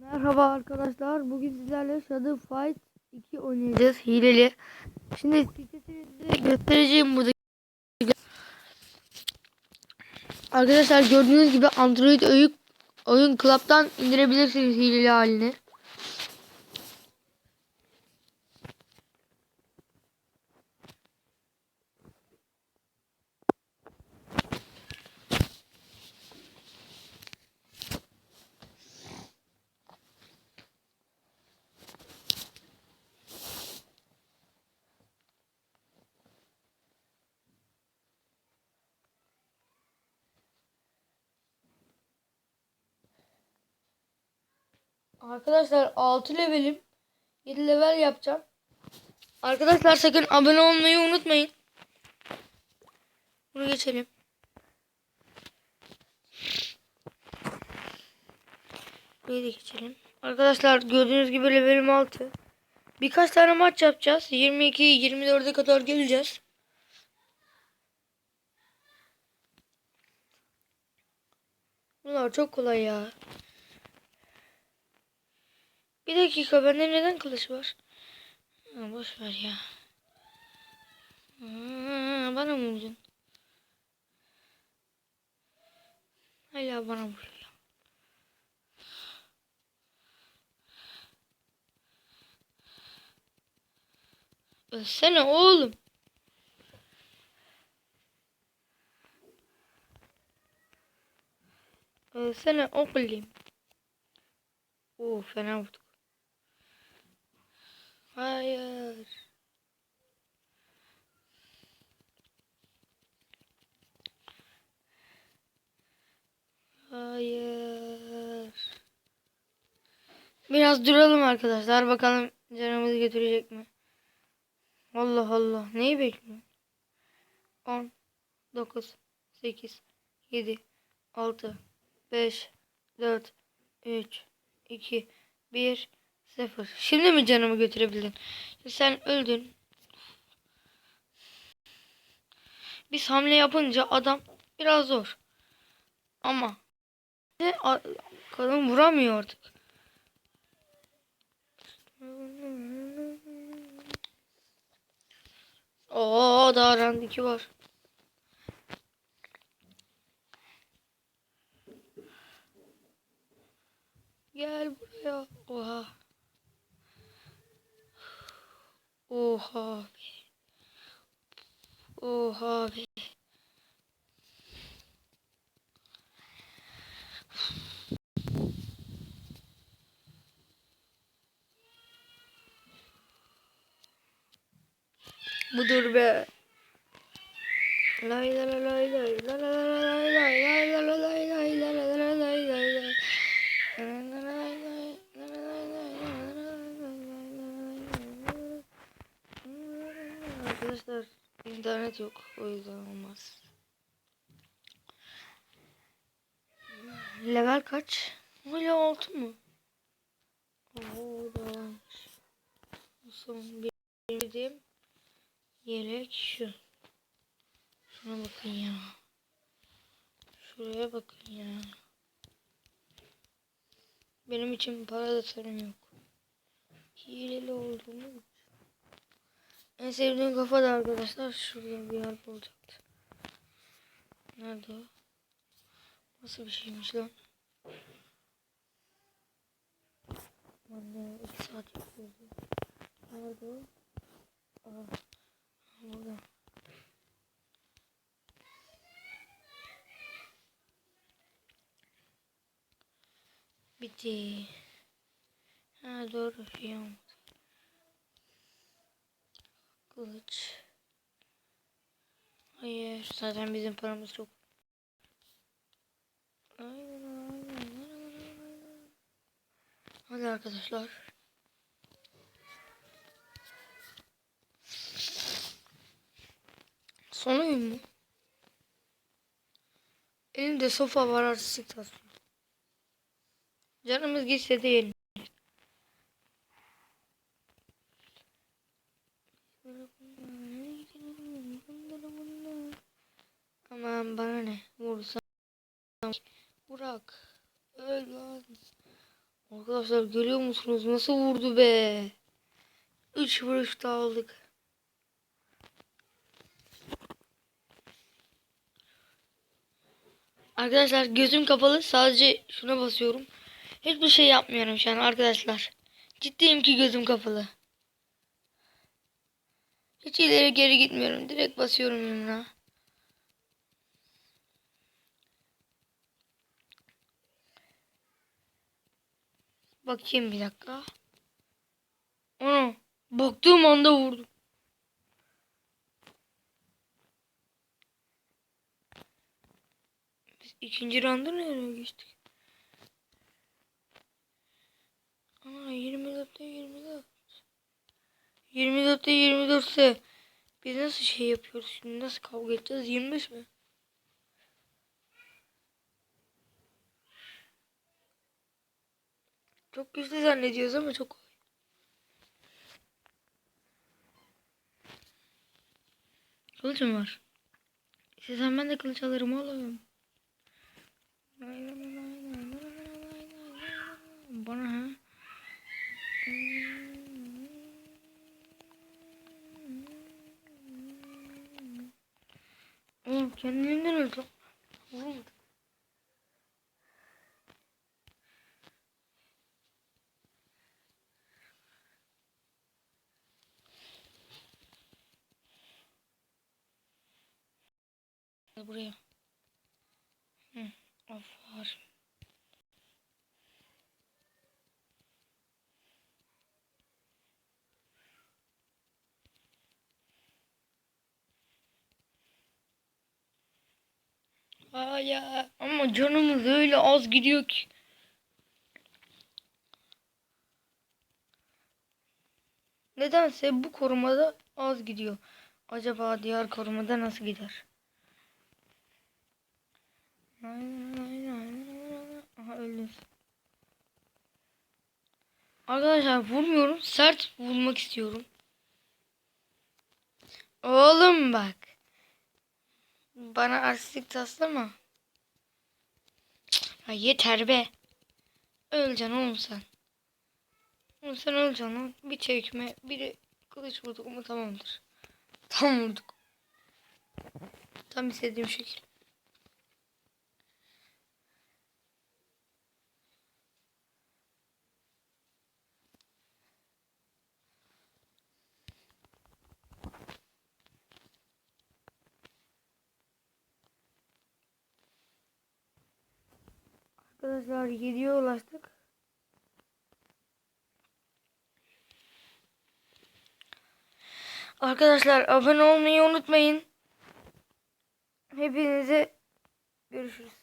Merhaba arkadaşlar. Bugün sizlerle Shadow Fight 2 oynayacağız. Hileli. Şimdi sitesini göstereceğim burada. Arkadaşlar gördüğünüz gibi Android oyun, oyun Club'dan indirebilirsiniz hileli halini. Arkadaşlar 6 levelim. 7 level yapacağım. Arkadaşlar sakın abone olmayı unutmayın. Bunu geçelim. Burayı da geçelim. Arkadaşlar gördüğünüz gibi levelim 6. Birkaç tane maç yapacağız. 22 24'e kadar geleceğiz. Bunlar çok kolay ya. Bir dakika bende neden kılıç var? Ha, boş ver ya. Ha, bana mı vurdun? Hala bana vuruyor. Ölsene oğlum. Ölsene oğlum. Oo fena vurduk. Hayır. Hayır. Biraz duralım arkadaşlar. Bakalım canımızı götürecek mi? Allah Allah. Neyi bekliyorsun? 10 9 8 7 6 5 4 3 2 1 0 Şimdi mi canımı götürebildin? Sen öldün. Biz hamle yapınca adam biraz zor. Ama kadın vuramıyor artık. Oo daha round 2 var. Gel buraya. Oha. Oha be. Oha be. Budur be. Lay la la lay lay la la la la lay lay lay la la lay lay la la la la lay lay lay. Arkadaşlar internet yok o yüzden olmaz. Level kaç? Hala 6 mı? Oo da. Son bir bildiğim yelek şu. Şuna bakın ya. Şuraya bakın ya. Benim için para da sorun yok. Hileli olduğumu en sevdiğim kafa da arkadaşlar şurada bir yer olacaktı. Nerede o? Nasıl bir şeymiş lan? Anne iki saat yapıyordu. Nerede o? Aa, burada. Bitti. Ha doğru şey olmadı. Kılıç. Hayır zaten bizim paramız yok. Aynen aynen aynen aynen. Hadi arkadaşlar. Son oyun mu? Elimde sofa var artistik tasarım. Canımız gitse de yiyelim. Aman bana ne? Vursam. Burak. Öl lan. Arkadaşlar görüyor musunuz nasıl vurdu be? 3 vuruş daha aldık. Arkadaşlar gözüm kapalı sadece şuna basıyorum. Hiçbir şey yapmıyorum şu an arkadaşlar. Ciddiyim ki gözüm kapalı. Hiç ileri geri gitmiyorum. Direkt basıyorum yumruğa. Bakayım bir dakika. Onu baktığım anda vurdum. İkinci rounda nereye geçtik? Aa 24'te 24. 24'te 24 ise biz nasıl şey yapıyoruz şimdi? Nasıl kavga edeceğiz? 25 mi? Çok güçlü zannediyoruz ama çok kolay. Kılıç mı var? İstesem ben de kılıç alırım oğlum. Bana ha? Oğlum kendiliğinden öldü. Oğlum. Buraya. Ay ya ama canımız öyle az gidiyor ki. Nedense bu korumada az gidiyor. Acaba diğer korumada nasıl gider? Aha öldüm. Arkadaşlar vurmuyorum. Sert vurmak istiyorum. Oğlum bak. Bana arsızlık taslama. Ya yeter be. Öleceksin oğlum sen. Oğlum sen öleceksin lan. Bir çekme, biri kılıç vurduk mu tamamdır. Tam vurduk. Tam istediğim şekil. Arkadaşlar 7'ye ulaştık. Arkadaşlar abone olmayı unutmayın. Hepinize görüşürüz.